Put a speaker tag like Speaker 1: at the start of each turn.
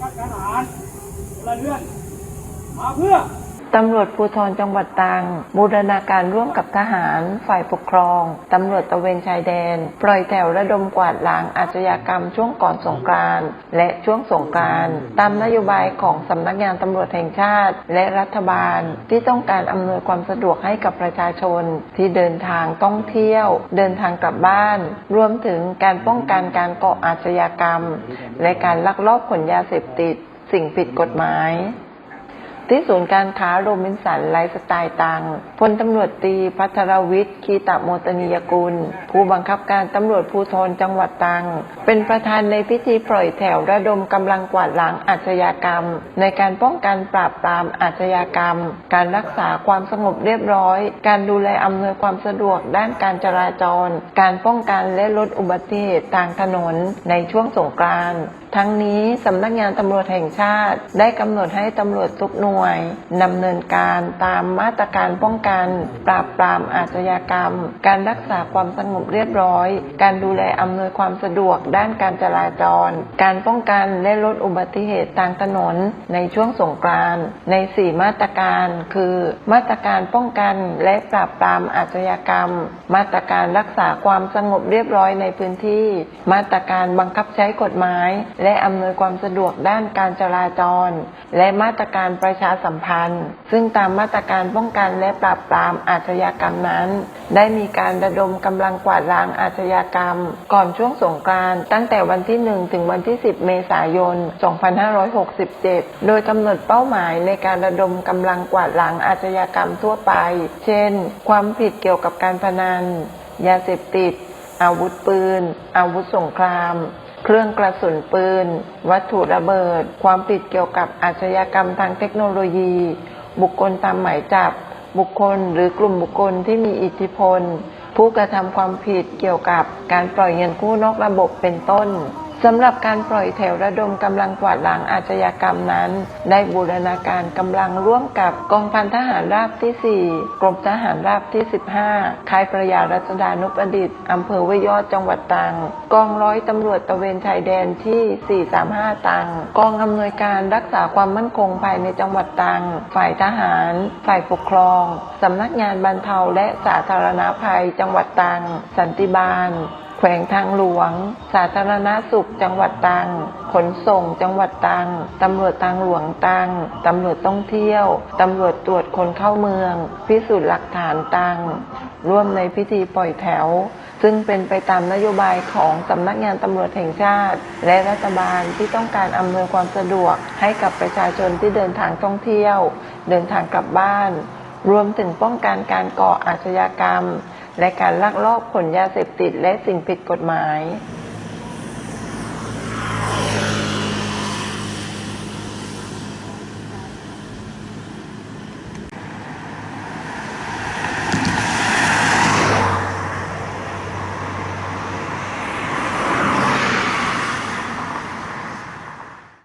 Speaker 1: กับทหารพลเรือนมาเพื่อ
Speaker 2: ตำรวจภูธรจังหวัดตรังบูรณาการร่วมกับทหาร ฝ่ายปกครอง ตำรวจตะเวนชายแดน ปล่อยแถวระดมกวาดล้างอาชญากรรมช่วงก่อนสงกรานต์และช่วงสงกรานต์ตามนโยบายของสำนักงานตำรวจแห่งชาติ และรัฐบาล ที่ต้องการอำนวยความสะดวกให้กับประชาชน ที่เดินทางท่องเที่ยว เดินทางกลับบ้าน รวมถึงการป้องกันการก่ออาชญากรรม และการลักลอบขนยาเสพติด สิ่งผิดกฎหมาย ที่ศูนย์การค้าโรบินสันไลฟ์สไตล์ตังพลตำรวจตรีพัทรวิทย์ คีตะโมตนิยกุล ผู้บังคับการตำรวจภูธรจังหวัดตังเป็นประธานในพิธีปล่อยแถวระดมกำลังกวาดล้างอาชญากรรม ในการป้องกันปราบปรามอาชญากรรม การรักษาความสงบเรียบร้อย การดูแลอำนวยความสะดวกด้านการจราจร การป้องกันและลดอุบัติเหตุทางถนนในช่วงสงกรานต์ทั้งนี้สำนักงานตำรวจแห่งชาติ ได้กำหนดให้ตำรวจทุกหน่วยดำเนินการตามมาตรการป้องกัน ปราบปรามอาชญากรรม การรักษาความสงบเรียบร้อย การดูแลอำนวยความสะดวกด้านการจราจร การป้องกันและลดอุบัติเหตุทางถนนในช่วงสงกรานต์ใน 4 มาตรการ คือ มาตรการป้องกันและปราบปรามอาชญากรรม มาตรการรักษาความสงบเรียบร้อยในพื้นที่ มาตรการบังคับใช้กฎหมายและอำนวยความสะดวกด้านการจราจร และมาตรการประชาสัมพันธ์ ซึ่งตามมาตรการป้องกันและปราบปรามอาชญากรรมนั้น ได้มีการระดมกำลังกวาดล้างอาชญากรรม ก่อนช่วงสงกรานต์ตั้งแต่วันที่ 1 ถึงวันที่ 10 เมษายน 2567 โดยกำหนดเป้าหมายในการระดมกำลังกวาดล้างอาชญากรรมทั่วไป เช่น ความผิดเกี่ยวกับการพนัน ยาเสพติด อาวุธปืน อาวุธสงคราม เครื่องกระสุนปืน วัตถุระเบิด ความผิดเกี่ยวกับอาชญากรรมทางเทคโนโลยี บุคคลตามหมายจับ บุคคลหรือกลุ่มบุคคลที่มีอิทธิพล ผู้กระทำความผิดเกี่ยวกับการปล่อยเงินกู้นอกระบบเป็นต้น สำหรับการปล่อยแถวระดมกำลังกวาดล้างอาชญากรรมนั้น ได้บูรณาการกำลังร่วมกับกองพันทหารราบที่ 4 กรมทหารราบที่ 15 ค่ายประยารัชดานุประดิษฐ์อำเภอห้วยอดจังหวัดตรัง กองร้อยตำรวจตระเวนชายแดนที่ 435 ตรัง กองอำนวยการรักษาความมั่นคงภายในจังหวัดตรัง ฝ่ายทหาร ฝ่ายปกครองสำนักงานบรรเทาและสาธารณภัยจังหวัดตรัง สันติบาล แขวงทางหลวง สาธารณสุข จังหวัดตรัง ขนส่ง จังหวัดตรัง ตำรวจทางหลวงตรัง ตำรวจท่องเที่ยว ตำรวจตรวจคนเข้าเมือง พิสูจน์หลักฐานตรัง ร่วมในพิธีปล่อยแถว ซึ่งเป็นไปตามนโยบายของสำนักงานตำรวจแห่งชาติ และรัฐบาลที่ต้องการอำนวยความสะดวกให้กับประชาชนที่เดินทางท่องเที่ยว เดินทางกลับบ้าน รวมถึงป้องกันการก่ออาชญากรรม และการลักลอบขนยาเสพติดและสิ่งผิดกฎหมาย